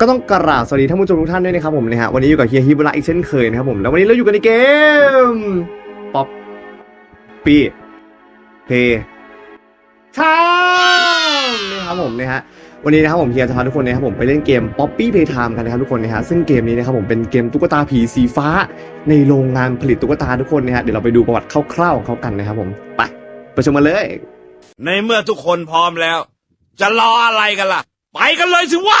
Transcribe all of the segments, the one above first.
ก็ต้องกราบสวัสดีท่านผู้ชมทุกท่านด้วยนะครับผมนะฮะวันนี้อยู่กับเฮียฮิบุระอีกเช่นเคยนะครับผมแล้ววันนี้เราอยู่กันในเกมป๊อปปี้เพย์ทามนะครับผมนะฮะวันนี้นะครับผมเฮียจะพาทุกคนนะครับผมไปเล่นเกม Poppy Playtime กันนะครับทุกคนนะฮะซึ่งเกมนี้นะครับผมเป็นเกมตุ๊กตาผีสีฟ้า ในโรงงานผลิตตุ๊กตาทุกคนนะฮะเดี๋ยวเราไปดูประวัติคร่าวๆของเขากันนะครับผมไปไปชมมาเลย ในเมื่อทุกคนพร้อมแล้ว จะรออะไรกันล่ะ ไปกันเลยสิวะ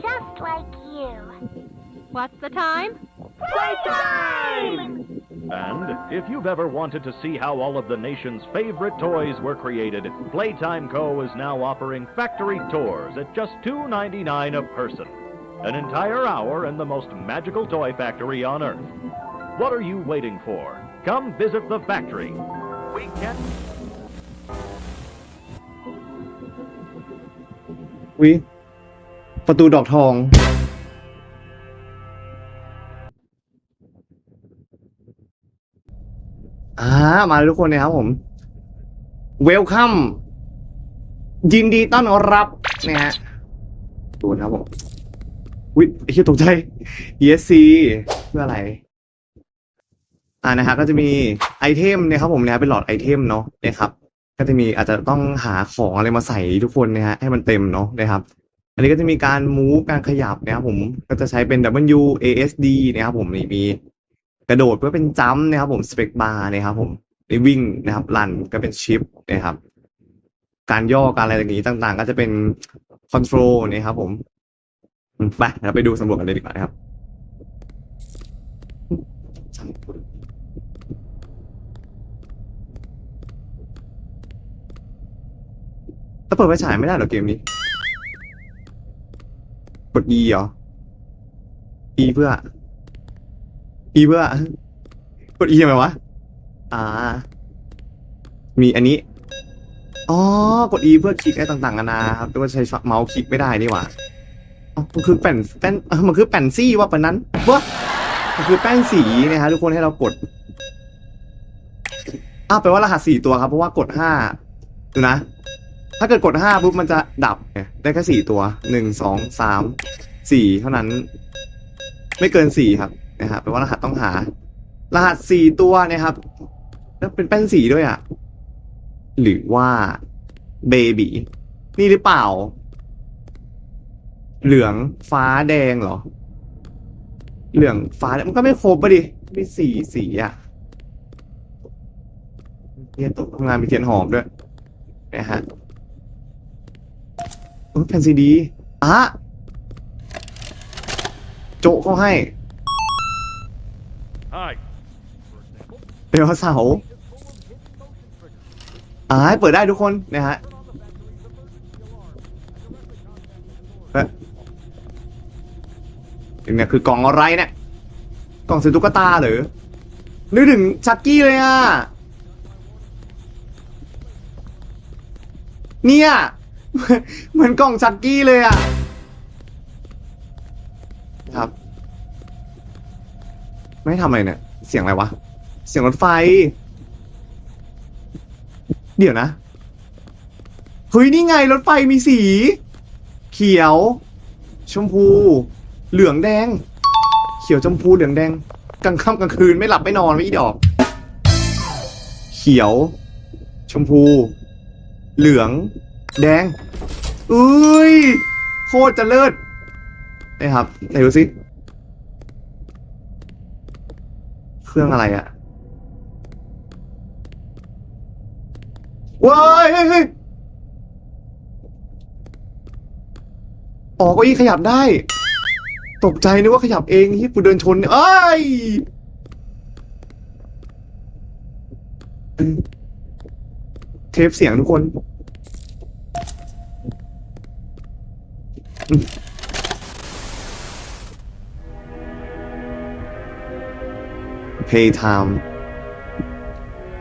Just like you. What's the time? Playtime! And if you've ever wanted to see how all of the nation's favorite toys were created, Playtime Co. is now offering factory tours at just $2.99 a person. An entire hour in the most magical toy factory on Earth. What are you waiting for? Come visit the factory. We can วิ ประตูดอกทอง อ่า มาเลยทุกคนนะครับผม เวลคัม ยินดีต้อนรับนะฮะดูนะครับผมวิไอ้เหี้ยตกใจ ESC เพื่ออะไร อ่านะฮะก็จะมีไอเทมนี่ยครับผมนะฮะเป็นหลอดไอเทมเนาะนะครับ ก็จะมีอาจจะต้องหาของอะไรมาใส่ทุกคนนะฮะให้มันเต็มเนาะนะครับ อันนี้ก็จะมีการมูฟการขยับนะครับผมก็จะใช้เป็น W A S D นะครับผมนี่มีกระโดดเพื่อเป็นจัมนะครับผมสเปกบาร์นะครับผมนี่วิ่งนะครับรันก็เป็นชิปนะครับการย่อการอะไรอย่างนี้ต่างๆ ก็จะเป็นคอนโทรลนะครับผมไปเราไปดูสำรวจกันเลยดีกว่านะครับแล้วเปิดไฟฉายไม่ได้หรอเกมนี้ กด E เหรอ E เพื่อ E เพื่อกด E ทำไมวะ อ่า มีอันนี้ อ๋อ กด E เพื่อคลิกอะไรต่างๆนานาครับแต่ว่าใช้เมาส์คลิกไม่ได้นี่หว่าอ๋อมันคือแป้นแป้นมันคือแป้นซี่ว่าปะนั้นวะมันคือแป้นสีนะฮะทุกคนให้เรากดอ้าวแปลว่ารหัสสี่ตัวครับ เพราะว่ากดห้าดูนะ ถ้าเกิดกดห้าปุ๊บมันจะดับไงได้แค่สี่ตัวหนึ่งสองสามสี่เท่านั้น ไม่เกินสี่ครับนะครับแปลว่ารหัสต้องหา รหัสสี่ตัวนะครับ แล้วเป็นแป้นสีด้วยอะ หรือว่าเบบีนี่หรือเปล่า เหลืองฟ้าแดงเหรอ เหลืองฟ้ามันก็ไม่ครบปะดิมีสีสีอะเนี่ยตกทำงานมีเทียนหอมด้วยนะฮะ แผ่นซีดีอะโจะเขาให้ Hi. เดี๋ยวเสาร์อ่าให้เปิดได้ทุกคนนะฮะเอ๊ะเนี่ยคือกล่องอะไรเนี่ยกล่องใส่ตุ๊กตาเหรอนึกถึงชักกี้เลยอะ เนี่ย เหมือนกล่องชักกี้เลยอะ ครับ ไม่ทำอะไรเนี่ย เสียงอะไรวะ เสียงรถไฟ เดี๋ยวนะเฮ้ยนี่ไงรถไฟมีสี เขียว ชมพู เหลืองแดง เขียวชมพูเหลืองแดงกลางค่ำกลางคืนไม่หลับไม่นอนไม่อีดอก เขียว ชมพู เหลือง แดงอุ้ย โคตรจะเลิศนะครับไหนดูสิเครื่องอะไรอะว้ายเฮ้ยอ๋อก็อี้ขยับได้ ตกใจนึกว่าขยับเองที่กูเดินชนเนี่ยเอ้ยเทปเสียงทุกคน Playtime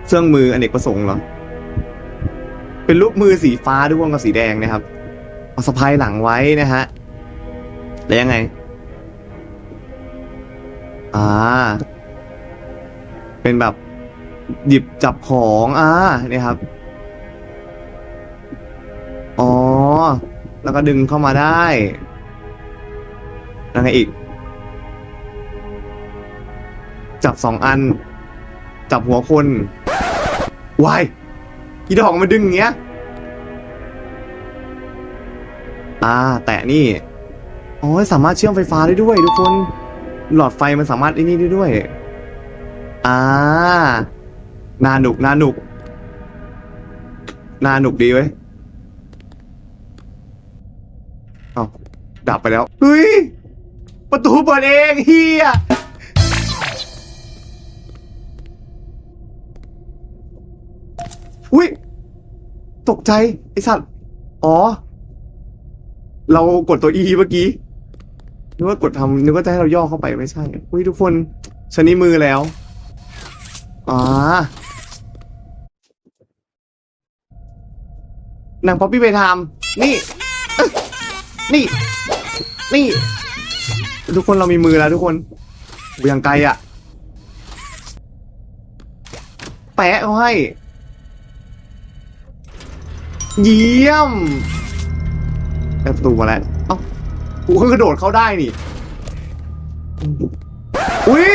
เครื่องมืออเนกประสงค์เหรอ เป็นรูปมือสีฟ้าด้วยวงกับสีแดงนะครับเอาสะพายหลังไว้นะฮะ แล้วยังไง อ่า เป็นแบบ หยิบจับของ อ่าเนี่ยครับ อ๋อ แล้วก็ดึงเข้ามาได้แล้วไงอีก จับสองอัน จับหัวคนวายอีดอกมาดึงอย่างเงี้ย อ่า แตะนี่อ๋อสามารถเชื่อมไฟฟ้าได้ด้วยทุกคน หลอดไฟมันสามารถไอ้นี่ได้ด้วย อ่า นาหนุกนาหนุกนาหนุกดีเว้ยเอา ดับไปแล้วเฮ้ยประตูเปิดเองเฮียอุ้ยตกใจไอสัตว์อ๋อ เรากดตัว E เมื่อกี้นึกว่ากดทำนึกว่าจะให้เราย่อเข้าไปไม่ใช่อุ้ยทุกคนชนิดมือแล้วอ่านางป๊อปปี้ไปทำนี่ นี่ นี่ ทุกคนเรามีมือแล้วทุกคนไปยังไกลอะ่ะ แปะเขาให้ เยี่ยมได้ประตูมาแล้ว เอ้ากูก็กระโดดเข้าได้นี่ อุ้ย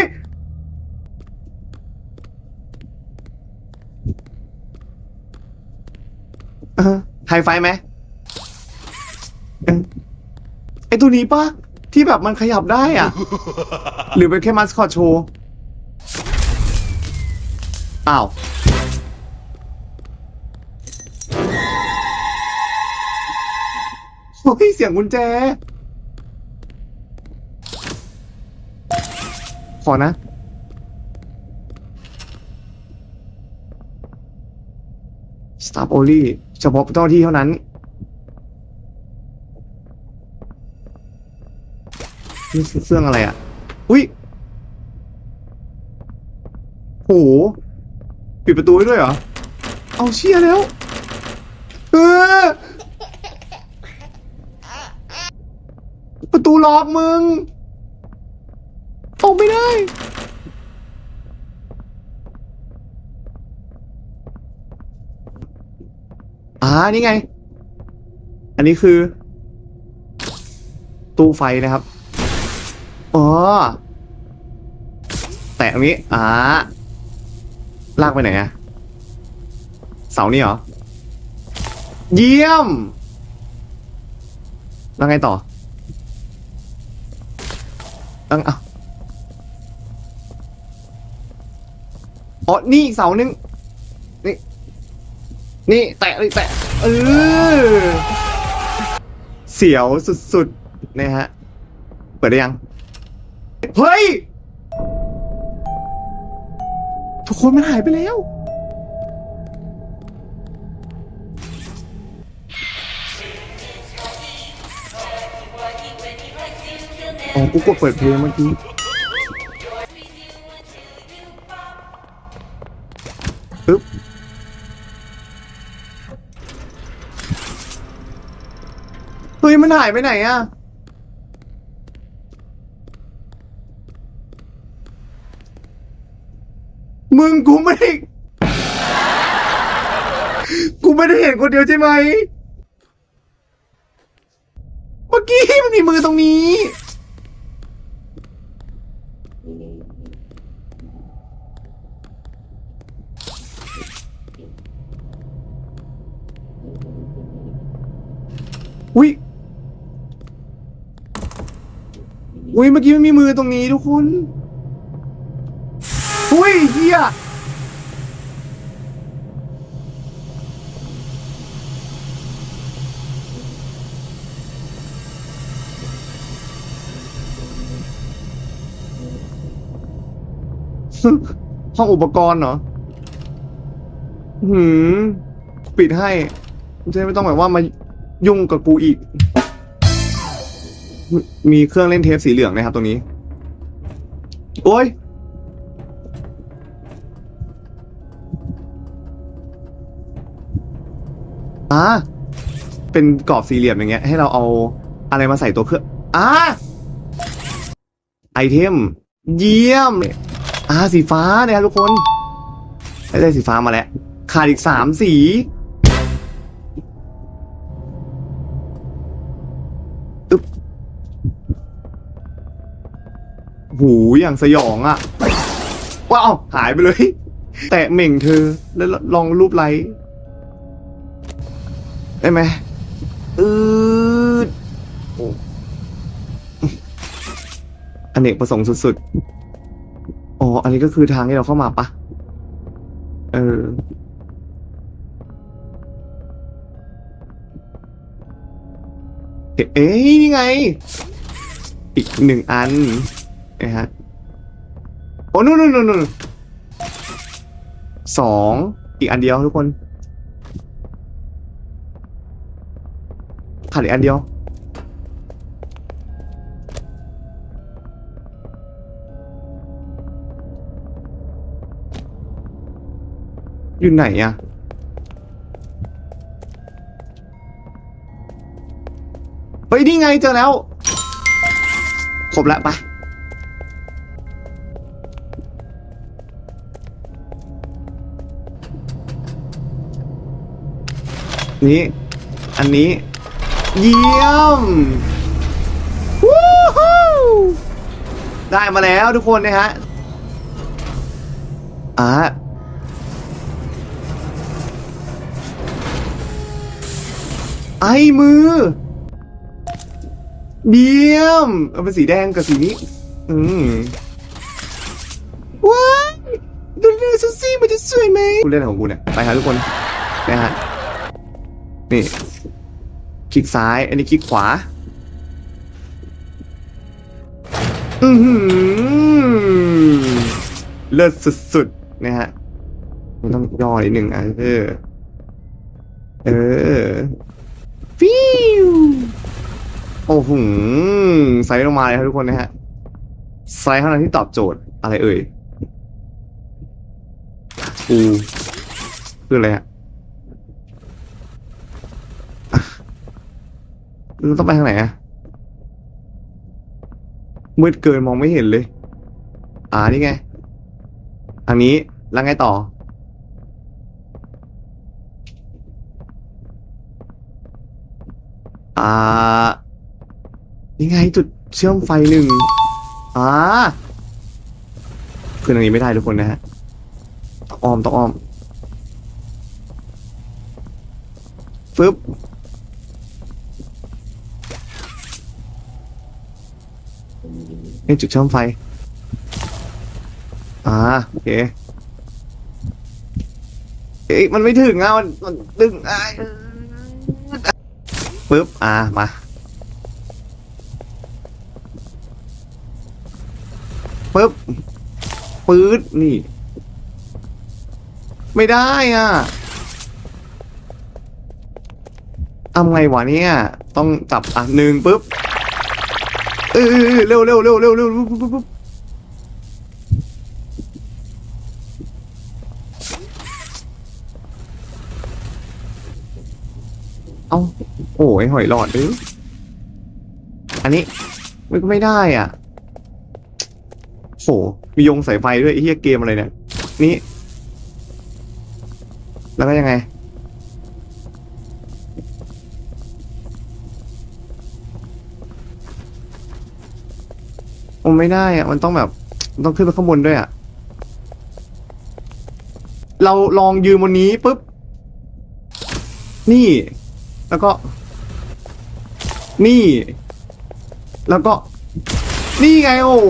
ไฮไฟไหม ไอตัวนี้ปะที่แบบมันขยับได้อะ หรือเป็นแค่มัสคอตโชว์อ้าวโอ้ยเสียงกุญแจ ขอนะสตาร์โอลี่เฉพาะเจ้าหน้าที่เท่านั้น นี่คือเครื่องอะไรอะ อุ้ยโหปิดประตูไว้ด้วยเหรอ เอาเชี่ยแล้ว เออ ประตูล็อกมึง ออกไม่ได้ อ่า นี่ไง อันนี้คือ ตู้ไฟนะครับ อ๋อแตะตรงนี้อ่าลากไปไหนอะเสานี่เหรอ เยี่ยม แล้วไงต่อ ตั้งอะอ๋อ นี่อีกเสาหนึ่งนี่ นี่ แตะเลยแตะ เออ เสียวสุดๆนะฮะ เปิดได้ยัง เฮ้ย ทุกคนมันหายไปแล้ว อ๋อ กูกดเปิดเพลงเมื่อกี้ปึ๊บเฮ้ยมันหายไปไหนอะ มึงกูไม่ได้กูไม่ได้เห็นคนเดียวใช่ไหม เมื่อกี้มันมีมือตรงนี้ อุ้ย อุ้ยเมื่อกี้มันมีมือตรงนี้ทุกคน อุ้ยเฮียห้องอุปกรณ์เหรอ หืม ปิดให้จะได้ไม่ต้องแบบว่ามายุ่งกับกูอีก มีเครื่องเล่นเทปสีเหลืองนะครับตรงนี้ โอ้ย เป็นกรอบสี่เหลี่ยมอย่างเงี้ย ให้เราเอาอะไรมาใส่ตัวเครื่องอ่าไอเทม เยี่ยมอ่าสีฟ้าเนี่ยครับทุกคนได้สีฟ้ามาแล้วขาดอีกสามสีอึ๊บหูอย่างสยองอะ่ะว้าวหายไปเลย แตะเหม่งเธอแล้วลองรูปไลค์ ได้ไหมอืดอ้อเนกประสงค์สุดๆ อ๋อ อันนี้ก็คือทางที่เราเข้ามาปะ เออ เอ๊ะนี่ไง อีกหนึ่งอันนะฮะ โอ้นู่นนู่นนู่นสอง อีกอันเดียวทุกคน ขาดอีกอันเดียว อยู่ไหนอะเฮ้ยนี่ไงเจอแล้ว ครบแล้วปะนี่อันนี้ เยี่ยมวู้ฮู้ได้มาแล้วทุกคนนะฮะอ่าไอ้มือ เยี่ยม เอาเป็นสีแดงกับสีนี้ อืมว้ายดูดูซูซี่มันจะสวยไหมกูเล่นของกูเนี่ย ไปครับทุกคนนะฮะนี่ ลิกซ้าย อันนี้คลิกขวา อือหือเลิศสุดๆนะฮะมันต้องย่อนิดหนึ่งอะเออ เออ ฟิวโอ้โหไซส์ลงมาเลยครับทุกคนนะฮะไซส์เท่านั้นที่ตอบโจทย์อะไรเอ่ยกูคืออะไรฮะอะ เราต้องไปทางไหนอะมืดเกินมองไม่เห็นเลย อ่านี่ไง ทางนี้ แล้วไงต่อ อ่า นี่ไงจุดเชื่อมไฟหนึ่ง อ่าขึ้นตรงนี้ไม่ได้ทุกคนนะฮะต้องอ้อมต้องอ้อมฟึบ นี่จุดเชื่อมไฟ อ่าโอเคเอ๊ะมันไม่ถึงอะมันมันดึงอ่าปึ๊บ อ่า มา ปึ๊บ ปื๊ด นี่ ไม่ได้อะทำไงวะเนี่ย ต้องจับอะหนึ่งปึ๊บ เออเร็วเร็วเร็วเร็วเร็วปึ๊บปึ๊บปึ๊บเอาโอ้ยหอยหลอดด้วยอันนี้มันก็ไม่ได้อะโหมียงสายไฟด้วยไอ้เหี้ยเกมอะไรเนี่ย นี่ แล้วก็ยังไง โอ้ไม่ได้อะมันต้องแบบมันต้องขึ้นไปข้างบนด้วยอะเราลองยืนบนนี้ปุ๊บ นี่ แล้วก็ นี่ แล้วก็ นี่ไง โอ้โห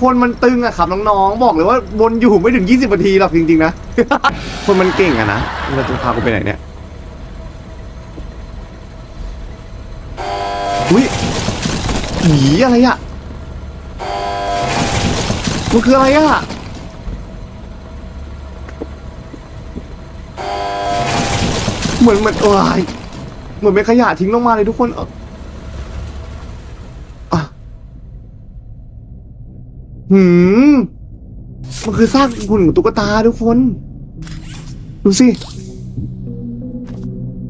คนมันตึงอะครับน้องๆ บอกเลยว่าวนอยู่ไม่ถึง 20นาทีหรอกจริงๆนะ คนมันเก่งอะนะเราจะพากูไปไหนเนี่ยอุ้ยผีอะไรอะ มันคืออะไรอะเหมือนเหมือนเอยเหมือนเป็นขยะทิ้งลงมาเลยทุกคนอออะหืมมันคือซากหุ่นของตุ๊กตาทุกคน ดูสิ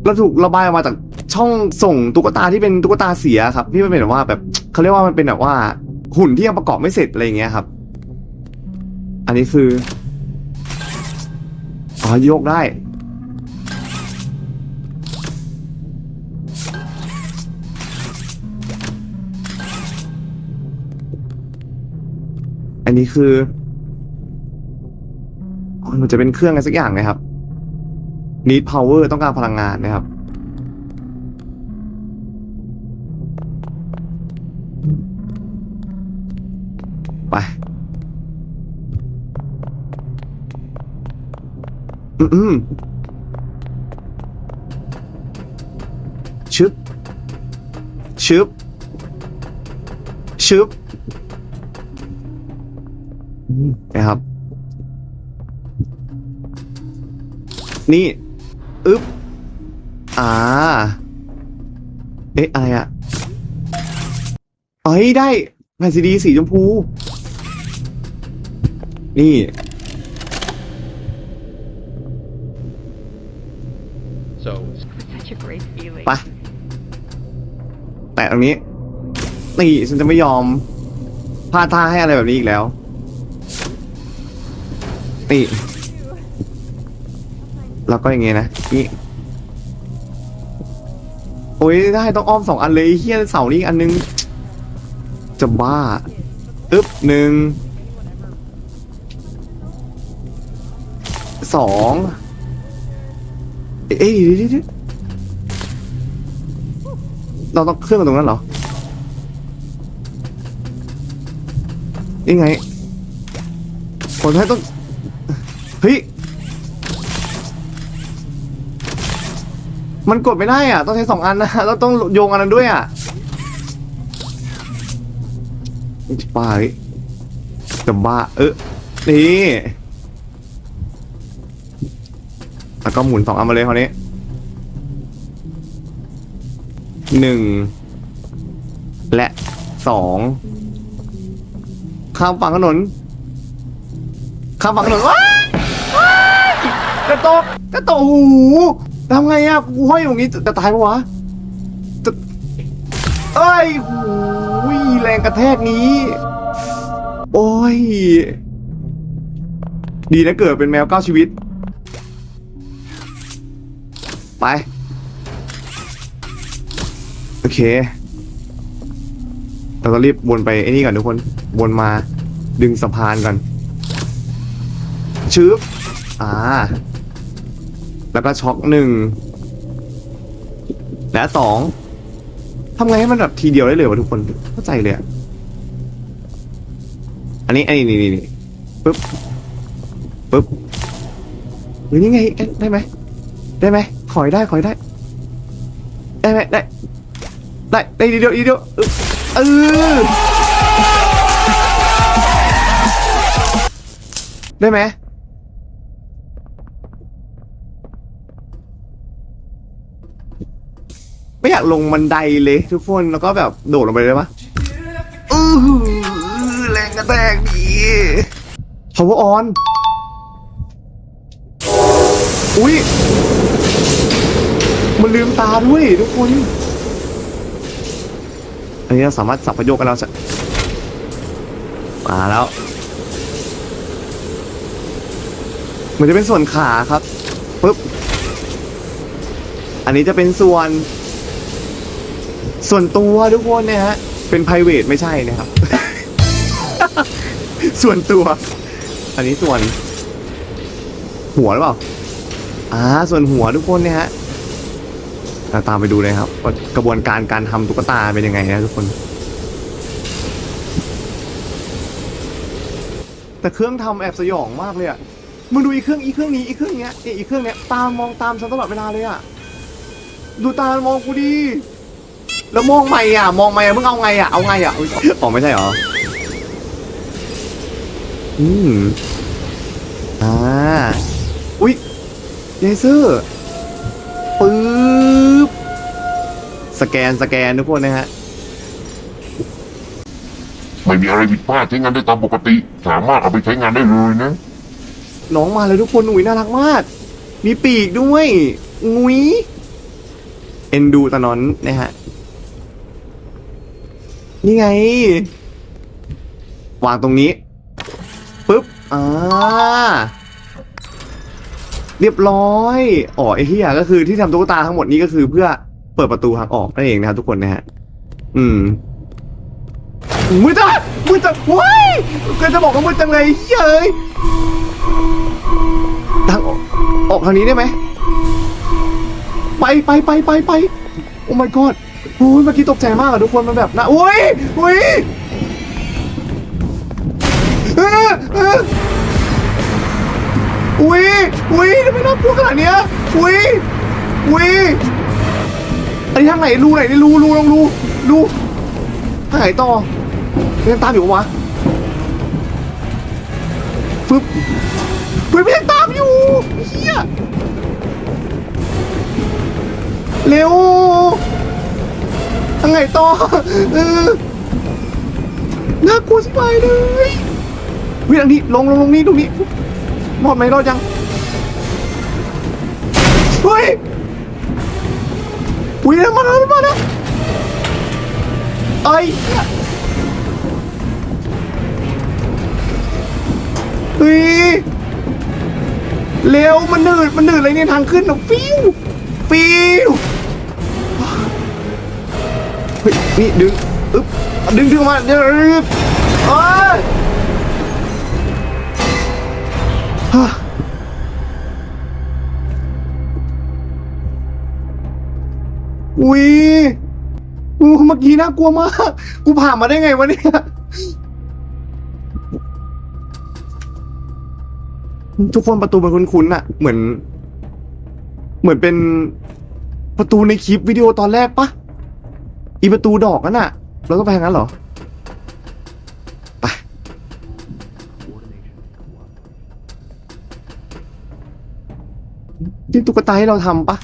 เราถูกระบายออกมาจากช่องส่งตุ๊กตาที่เป็นตุ๊กตาเสียครับที่มันเป็นแบบว่าแบบเขาเรียกว่ามันเป็นแบบว่าหุ่นที่ยังประกอบไม่เสร็จอะไรอย่างเงี้ยครับ อันนี้คืออ๋อโยกได้ อันนี้คืออ๋อมันจะเป็นเครื่องอะไรสักอย่างนะครับ need power ต้องการพลังงานนะครับ ไป อืมชึบชึบชึบนะครับ นี่ อึ๊บ อ่า เอ๊ะ อะไรอะเอ้ยได้แผ่นซีดีสีชมพู นี่ ตรงนี้นี่ฉันจะไม่ยอมพลาดท่าให้อะไรแบบนี้อีกแล้วนี่แล้วก็อย่างงี้นะนี่โอ้ยได้ต้องอ้อมสองอันเลยเฮียเสานี่อีกอันนึง จะบ้าอึ๊บหนึ่งสองเอ้ยเดี๋ยว เราต้องเครื่องตรงนั้นเหรอยังไงผมให้ต้องเฮ้ยมันกดไม่ได้อะ ต้องใช้สองอันนะแล้วต้องโยงอันนั้นด้วยอะจะบ้าจะบ้าเออนี่แล้วก็หมุนสองอันมาเลยคราวนี้ หนึ่งและสองข้ามฝั่งถนนข้ามฝั่งถนนว้าว้ายกระตกกระตกหูทำไงอะกูห้อยอย่างงี้จะตายปะวะจะเอ้ยหูยแรงกระแทกนี้ โอ้ย ดีนะเกิดเป็นแมวเก้าชีวิต ไป โอเค เราก็รีบวนไปไอ้นี่ก่อนทุกคน วนมาดึงสะพานก่อนชึบอ่า แล้วก็ช็อกหนึ่ง และสองทำไงให้มันแบบทีเดียวได้เลยวะทุกคน เข้าใจเลยอะอันนี้อันนี้นี่นี่นี่ปึ๊บปึ๊บหรือนี่ไงได้ไหมได้ไหมขอยได้ขอยได้ ได้ไหมได้ ได้ได้เดียวเดียวเออได้ไหมไม่อยากลงบันไดเลยทุกคนแล้วก็แบบโดดลงไปเลยปะอื้อหือแรงกระแทกดี power on อุ้ยมันลืมตาด้วยทุกคน อันนี้เราสามารถสับประโยกกันแล้วมาแล้ว มันจะเป็นส่วนขาครับปุ๊บ อันนี้จะเป็นส่วน ส่วนตัวทุกคนเนี่ยฮะ เป็น p r i v a t ไม่ใช่นะครับ ส่วนตัว อันนี้ส่วน หัวหรือเปล่าอ่าส่วนหัวทุกคนเนี่ยฮะ เราตามไปดูเลยครับว่ากระบวนการการทำตุ๊กตาเป็นยังไงนะทุกคน แต่เครื่องทำแอบสยองมากเลยอะมึงดูอีเครื่องอีเครื่องนี้อีเครื่องเนี้ยเนี่ยอีเครื่องเนี้ยตามมองตามฉันตลอดเวลาเลยอะดูตามองกูดีแล้วมองไม่อะมองไม่อะมึงเอาไงอะเอาไงอะอุ๊ยอ๋อไม่ใช่เหรออืมอ่าอุ้ยเลเซอร์ สแกนสแกนทุกคนนะฮะ ไม่มีอะไรผิดพลาดใช้งานได้ตามปกติ สามารถเอาไปใช้งานได้เลยนะ น้องมาเลยทุกคนอุ๋ยน่ารักมาก มีปีกด้วย งุยเอ็นดูตานอนนะฮะ นี่ไง วางตรงนี้ปุ๊บ อ่า เรียบร้อย อ๋อไอ้เหี้ยก็คือที่ทำตุ๊กตาทั้งหมดนี้ก็คือเพื่อ เปิดประตูทางออกนั่นเองนะครับทุกคนนะฮะ อืมมือจังมือจังเฮ้ยก็จะบอกว่ามือจังเลยเฮ้ยทางออกออกทางนี้ได้ไหม ไปไปไปไปไปโอ้ my god โอ้ยเมื่อกี้ตกใจมากอะทุกคนมันแบบนะโอ้ยโอ้ยเออเอออุ้ยอุ้ยทำไมน่ากลัวขนาดเนี้ยอุ้ยอุ้ย นี้ทางไหนรูไหนนี่รูรูลองรูรูทางไหนต่อยังตามอยู่ปะวะฟึบเพื่อนยังตามอยู่เฮียเร็วทางไหนต่อเออน่ากลัวสิบายเลยวิ่งทางนี้ลงลงลงนี้ตรงนี้รอดไหมรอดยังเฮ้ย วิ่งมาแล้วมาแล้วไอ้เหี้ยเฮ้ยเร็วมันหนืดมันหนืดเลยเนี่ยทางขึ้นอะฟิวฟิวเฮ้ยนี่ดึงอึ๊บดึงดึงมาเดี๋ยวอึ๊บเอ้ย อุ้ยอู้เมื่อกี้น่ากลัวมาก กูผ่านมาได้ไงวะเนี่ยทุกคนประตูมันคุ้นๆอะเหมือน เหมือนเป็นประตูในคลิปวิดีโอตอนแรกปะอีประตูดอกนั่นอะเราต้องไปทางนั้นเหรอไปที่ตุ๊กตาให้เราทำปะ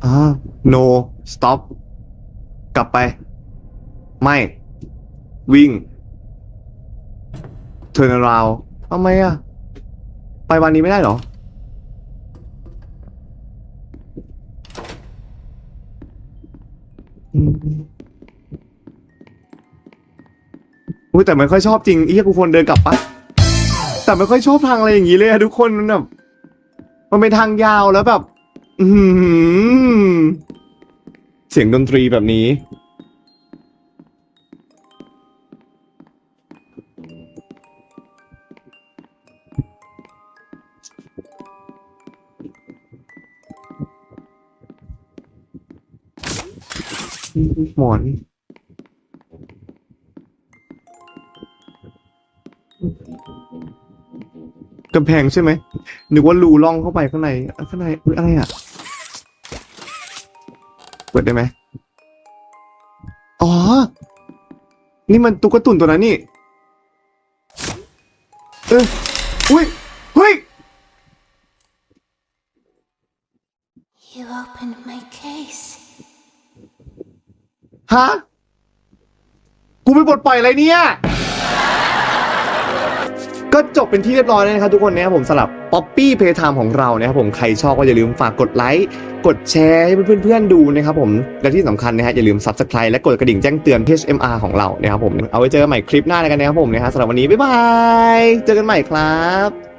อ่า no stop กลับไป ไม่ วิ่งเทอร์นาราวทำไมอะไปวันนี้ไม่ได้หรอ อุ้ยแต่ไม่ค่อยชอบจริงอีกกูควรเดินกลับปะแต่ไม่ค่อยชอบทางอะไรอย่างนี้เลยอะทุกคนมันแบบมันเป็นทางยาวแล้วแบบ อือหือเสียงดนตรีแบบนี้ หมอน กำแพงใช่ไหมนึกว่ารูล่องเข้าไปข้างในข้างในอุ๊ยอะไรอะ เปิดได้ไหมอ๋อ นี่มันตุ๊กตุ่นตัวนั้นนี่ เอออุ้ยเฮ้ย You opened my case. ฮะ กูไปบทปล่อยอะไรเนี่ย ก็จบเป็นที่เรียบร้อยแล้วนะครับทุกคนนะครับผมส ป๊อปปี้เพย์ไทม์ของเรานะครับผมใครชอบก็อย่าลืมฝากกดไลค์กดแชร์ให้เพื่อนๆดูนะครับผมและที่สำคัญนะฮะอย่าลืม Subscribe และกดกระดิ่งแจ้งเตือน HMR ของเรานะครับผมเอาไว้เจอกันใหม่คลิปหน้าแล้วกันนะครับผมนะฮะสำหรับวันนี้บ๊ายบายเจอกันใหม่ครับ